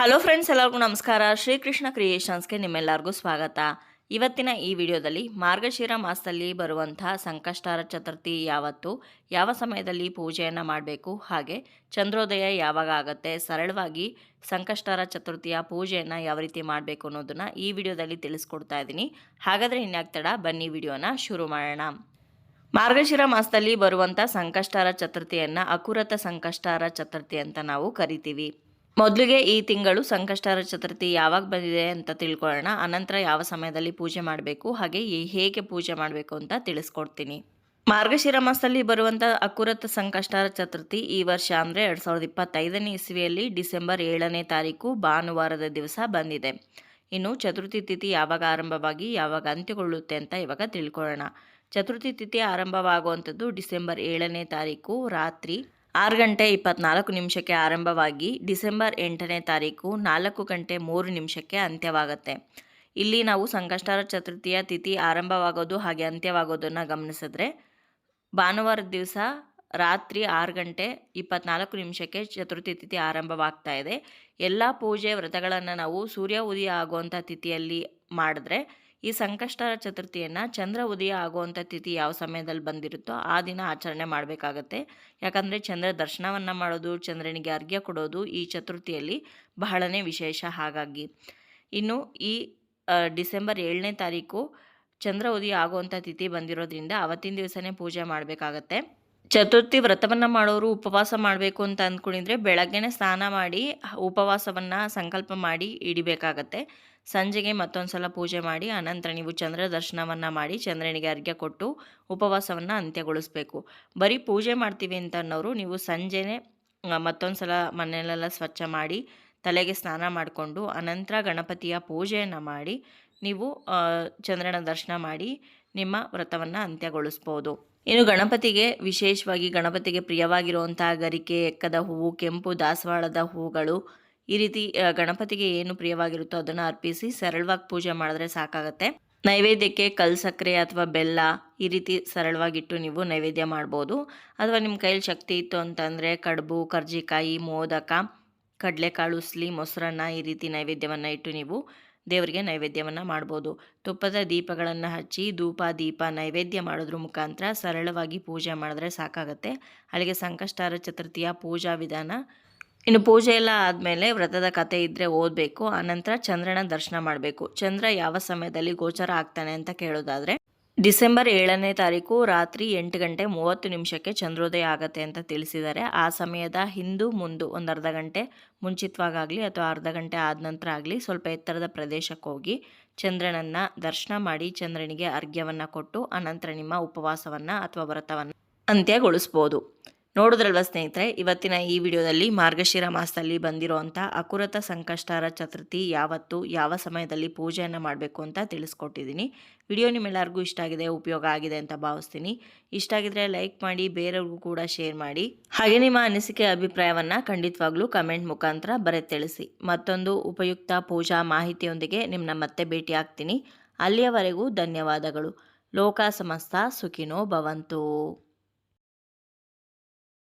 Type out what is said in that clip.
Hello friends ಎಲ್ಲರಿಗೂ ನಮಸ್ಕಾರ. ಶ್ರೀಕೃಷ್ಣ ಕ್ರಿಯೇಷನ್ಸ್ಗೆ ನಿಮ್ಮೆಲ್ಲರಿಗೂ ಸ್ವಾಗತ. ಇವತ್ತಿನ ಈ ವಿಡಿಯೋದಲ್ಲಿ ಮಾರ್ಗಶಿರ ಮಾಸದಲ್ಲಿ ಬರುವಂಥ ಸಂಕಷ್ಟಾರ ಚತುರ್ಥಿ ಯಾವತ್ತು, ಯಾವ ಸಮಯದಲ್ಲಿ ಪೂಜೆಯನ್ನು ಮಾಡಬೇಕು, ಹಾಗೆ ಚಂದ್ರೋದಯ ಯಾವಾಗ ಆಗುತ್ತೆ, ಸರಳವಾಗಿ ಸಂಕಷ್ಟಾರ ಚತುರ್ಥಿಯ ಪೂಜೆಯನ್ನು ಯಾವ ರೀತಿ ಮಾಡಬೇಕು ಅನ್ನೋದನ್ನು ಈ ವಿಡಿಯೋದಲ್ಲಿ ತಿಳಿಸ್ಕೊಡ್ತಾ ಇದ್ದೀನಿ. ಹಾಗಾದರೆ ಇನ್ಯಾಗ್ತಡ ಬನ್ನಿ ವಿಡಿಯೋನ ಶುರು ಮಾಡೋಣ. ಮಾರ್ಗಶಿರ ಮಾಸದಲ್ಲಿ ಬರುವಂಥ ಸಂಕಷ್ಟಾರ ಚತುರ್ಥಿಯನ್ನು ಅಕುರತ ಸಂಕಷ್ಟಾರ ಚತುರ್ಥಿ ಅಂತ ನಾವು ಕರಿತೀವಿ. ಮೊದಲಿಗೆ ಈ ತಿಂಗಳು ಸಂಕಷ್ಟರ ಚತುರ್ಥಿ ಯಾವಾಗ ಬಂದಿದೆ ಅಂತ ತಿಳ್ಕೊಳ್ಳೋಣ. ಅನಂತರ ಯಾವ ಸಮಯದಲ್ಲಿ ಪೂಜೆ ಮಾಡಬೇಕು, ಹಾಗೆ ಹೇಗೆ ಪೂಜೆ ಮಾಡಬೇಕು ಅಂತ ತಿಳಿಸ್ಕೊಡ್ತೀನಿ. ಮಾರ್ಗಶಿರ ಮಾಸದಲ್ಲಿ ಬರುವಂಥ ಅಕುರತ ಸಂಕಷ್ಟಾರ ಚತುರ್ಥಿ ಈ ವರ್ಷ ಅಂದರೆ ಎರಡು ಸಾವಿರದ ಇಪ್ಪತ್ತೈದನೇ ಇಸ್ವಿಯಲ್ಲಿ ಡಿಸೆಂಬರ್ ಏಳನೇ ತಾರೀಕು ಭಾನುವಾರದ ದಿವಸ ಬಂದಿದೆ. ಇನ್ನು ಚತುರ್ಥಿ ತಿಥಿ ಯಾವಾಗ ಆರಂಭವಾಗಿ, ಯಾವಾಗ ಅಂತ್ಯಗೊಳ್ಳುತ್ತೆ ಅಂತ ಇವಾಗ ತಿಳ್ಕೊಳ್ಳೋಣ. ಚತುರ್ಥಿ ತಿಥಿ ಆರಂಭವಾಗುವಂಥದ್ದು ಡಿಸೆಂಬರ್ ಏಳನೇ ತಾರೀಕು ರಾತ್ರಿ ಆರು ಗಂಟೆ ಇಪ್ಪತ್ನಾಲ್ಕು ನಿಮಿಷಕ್ಕೆ ಆರಂಭವಾಗಿ ಡಿಸೆಂಬರ್ ಎಂಟನೇ ತಾರೀಕು ನಾಲ್ಕು ಗಂಟೆ ಮೂರು ನಿಮಿಷಕ್ಕೆ ಅಂತ್ಯವಾಗುತ್ತೆ. ಇಲ್ಲಿ ನಾವು ಸಂಕಷ್ಟರ ಚತುರ್ಥಿಯ ತಿಥಿ ಆರಂಭವಾಗೋದು ಹಾಗೆ ಅಂತ್ಯವಾಗೋದನ್ನು ಗಮನಿಸಿದ್ರೆ ಭಾನುವಾರ ದಿವಸ ರಾತ್ರಿ ಆರು ಗಂಟೆ ಇಪ್ಪತ್ನಾಲ್ಕು ನಿಮಿಷಕ್ಕೆ ಚತುರ್ಥಿ ತಿಥಿ ಆರಂಭವಾಗ್ತಾ ಇದೆ. ಎಲ್ಲ ಪೂಜೆ ವ್ರತಗಳನ್ನು ನಾವು ಸೂರ್ಯ ಉದಯ ಆಗುವಂಥ ತಿಥಿಯಲ್ಲಿ ಮಾಡಿದ್ರೆ ಈ ಸಂಕಷ್ಟ ಚತುರ್ಥಿಯನ್ನು ಚಂದ್ರ ಉದಯ ಆಗುವಂಥ ತಿಥಿ ಯಾವ ಸಮಯದಲ್ಲಿ ಬಂದಿರುತ್ತೋ ಆ ದಿನ ಆಚರಣೆ ಮಾಡಬೇಕಾಗತ್ತೆ. ಯಾಕಂದರೆ ಚಂದ್ರ ದರ್ಶನವನ್ನು ಮಾಡೋದು, ಚಂದ್ರನಿಗೆ ಅರ್ಘ್ಯ ಕೊಡೋದು ಈ ಚತುರ್ಥಿಯಲ್ಲಿ ಬಹಳನೇ ವಿಶೇಷ ಹಾಗಾಗಿ. ಇನ್ನು ಈ ಡಿಸೆಂಬರ್ ಏಳನೇ ತಾರೀಕು ಚಂದ್ರ ಉದಯ ಆಗುವಂಥ ತಿಥಿ ಬಂದಿರೋದ್ರಿಂದ ಅವತ್ತಿನ ದಿವಸನೇ ಪೂಜೆ ಮಾಡಬೇಕಾಗತ್ತೆ. ಚತುರ್ಥಿ ವ್ರತವನ್ನು ಮಾಡೋರು ಉಪವಾಸ ಮಾಡಬೇಕು ಅಂತ ಅಂದ್ಕೊಂಡಿದ್ರೆ ಬೆಳಗ್ಗೆನೆ ಸ್ನಾನ ಮಾಡಿ, ಉಪವಾಸವನ್ನು ಸಂಕಲ್ಪ ಮಾಡಿ ಇಡಿಬೇಕಾಗತ್ತೆ. ಸಂಜೆಗೆ ಮತ್ತೊಂದು ಸಲ ಪೂಜೆ ಮಾಡಿ, ಅನಂತರ ನೀವು ಚಂದ್ರ ದರ್ಶನವನ್ನು ಮಾಡಿ, ಚಂದ್ರನಿಗೆ ಅರ್ಘ್ಯ ಕೊಟ್ಟು ಉಪವಾಸವನ್ನು ಅಂತ್ಯಗೊಳಿಸ್ಬೇಕು. ಬರೀ ಪೂಜೆ ಮಾಡ್ತೀವಿ ಅಂತ ಅನ್ನೋರು ನೀವು ಸಂಜೆನೆ ಮತ್ತೊಂದು ಸಲ ಮನೆಯಲ್ಲೆಲ್ಲ ಸ್ವಚ್ಛ ಮಾಡಿ, ತಲೆಗೆ ಸ್ನಾನ ಮಾಡಿಕೊಂಡು, ಅನಂತರ ಗಣಪತಿಯ ಪೂಜೆಯನ್ನು ಮಾಡಿ, ನೀವು ಚಂದ್ರನ ದರ್ಶನ ಮಾಡಿ, ನಿಮ್ಮ ವ್ರತವನ್ನು ಅಂತ್ಯಗೊಳಿಸ್ಬೋದು. ಇನ್ನು ಗಣಪತಿಗೆ, ವಿಶೇಷವಾಗಿ ಗಣಪತಿಗೆ ಪ್ರಿಯವಾಗಿರುವಂತಹ ಗರಿಕೆ, ಎಕ್ಕದ ಹೂವು, ಕೆಂಪು, ದಾಸವಾಳದ ಹೂಗಳು ಈ ರೀತಿ ಗಣಪತಿಗೆ ಏನು ಪ್ರಿಯವಾಗಿರುತ್ತೋ ಅದನ್ನು ಅರ್ಪಿಸಿ ಸರಳವಾಗಿ ಪೂಜೆ ಮಾಡಿದ್ರೆ ಸಾಕಾಗತ್ತೆ. ನೈವೇದ್ಯಕ್ಕೆ ಕಲ್ ಸಕ್ಕರೆ ಅಥವಾ ಬೆಲ್ಲ ಈ ರೀತಿ ಸರಳವಾಗಿಟ್ಟು ನೀವು ನೈವೇದ್ಯ ಮಾಡ್ಬೋದು. ಅಥವಾ ನಿಮ್ಮ ಕೈಯಲ್ಲಿ ಶಕ್ತಿ ಇತ್ತು ಅಂತಂದರೆ ಕಡುಬು, ಕರ್ಜಿಕಾಯಿ, ಮೋದಕ, ಕಡಲೆಕಾಳು, ಉಸ್ಲಿ, ಮೊಸರನ್ನ ಈ ರೀತಿ ನೈವೇದ್ಯವನ್ನು ಇಟ್ಟು ನೀವು ದೇವರಿಗೆ ನೈವೇದ್ಯವನ್ನು ಮಾಡ್ಬೋದು. ತುಪ್ಪದ ದೀಪಗಳನ್ನು ಹಚ್ಚಿ ಧೂಪ, ದೀಪ, ನೈವೇದ್ಯ ಮಾಡೋದ್ರ ಮುಖಾಂತರ ಸರಳವಾಗಿ ಪೂಜೆ ಮಾಡಿದ್ರೆ ಸಾಕಾಗತ್ತೆ. ಅಲ್ಲಿಗೆ ಸಂಕಷ್ಟಾರ ಚತುರ್ಥಿಯ ಪೂಜಾ ವಿಧಾನ. ಇನ್ನು ಪೂಜೆ ಎಲ್ಲ ಆದಮೇಲೆ ವ್ರತದ ಕತೆ ಇದ್ದರೆ ಓದಬೇಕು, ಆನಂತರ ಚಂದ್ರನ ದರ್ಶನ ಮಾಡಬೇಕು. ಚಂದ್ರ ಯಾವ ಸಮಯದಲ್ಲಿ ಗೋಚರ ಆಗ್ತಾನೆ ಅಂತ ಕೇಳೋದಾದರೆ ಡಿಸೆಂಬರ್ ಏಳನೇ ತಾರೀಕು ರಾತ್ರಿ ಎಂಟು ಗಂಟೆ ಮೂವತ್ತು ನಿಮಿಷಕ್ಕೆ ಚಂದ್ರೋದಯ ಆಗತ್ತೆ ಅಂತ ತಿಳಿಸಿದ್ದಾರೆ. ಆ ಸಮಯದ ಹಿಂದು ಮುಂದು ಒಂದು ಅರ್ಧ ಗಂಟೆ ಮುಂಚಿತವಾಗಲಿ ಅಥವಾ ಅರ್ಧ ಗಂಟೆ ಆದ ನಂತರ ಆಗಲಿ ಸ್ವಲ್ಪ ಎತ್ತರದ ಪ್ರದೇಶಕ್ಕೆ ಹೋಗಿ ಚಂದ್ರನನ್ನು ದರ್ಶನ ಮಾಡಿ ಚಂದ್ರನಿಗೆ ಅರ್ಘ್ಯವನ್ನು ಕೊಟ್ಟು ಅನಂತರ ನಿಮ್ಮ ಉಪವಾಸವನ್ನು ಅಥವಾ ವ್ರತವನ್ನು ಅಂತ್ಯಗೊಳಿಸ್ಬೋದು. ನೋಡಿದ್ರಲ್ವ ಸ್ನೇಹಿತರೆ, ಇವತ್ತಿನ ಈ ವಿಡಿಯೋದಲ್ಲಿ ಮಾರ್ಗಶಿರ ಮಾಸದಲ್ಲಿ ಬಂದಿರುವಂಥ ಅಕುರತ ಸಂಕಷ್ಟಾರ ಚತುರ್ಥಿ ಯಾವತ್ತು, ಯಾವ ಸಮಯದಲ್ಲಿ ಪೂಜೆಯನ್ನು ಮಾಡಬೇಕು ಅಂತ ತಿಳಿಸ್ಕೊಟ್ಟಿದ್ದೀನಿ. ವಿಡಿಯೋ ನಿಮ್ಮೆಲ್ಲರಿಗೂ ಇಷ್ಟ ಆಗಿದೆ, ಉಪಯೋಗ ಆಗಿದೆ ಅಂತ ಭಾವಿಸ್ತೀನಿ. ಇಷ್ಟ ಆಗಿದ್ರೆ ಲೈಕ್ ಮಾಡಿ, ಬೇರೆಯವ್ರಿಗೂ ಕೂಡ ಶೇರ್ ಮಾಡಿ. ಹಾಗೆ ನಿಮ್ಮ ಅನಿಸಿಕೆ, ಅಭಿಪ್ರಾಯವನ್ನು ಖಂಡಿತವಾಗ್ಲೂ ಕಮೆಂಟ್ ಮುಖಾಂತರ ಬರೆ ತಿಳಿಸಿ. ಮತ್ತೊಂದು ಉಪಯುಕ್ತ ಪೂಜಾ ಮಾಹಿತಿಯೊಂದಿಗೆ ನಿಮ್ಮನ್ನ ಮತ್ತೆ ಭೇಟಿ ಆಗ್ತೀನಿ ಅಲ್ಲಿಯವರೆಗೂ ಧನ್ಯವಾದಗಳು. ಲೋಕ ಸಮಸ್ತ ಸುಖಿನೋ ಭವಂತು.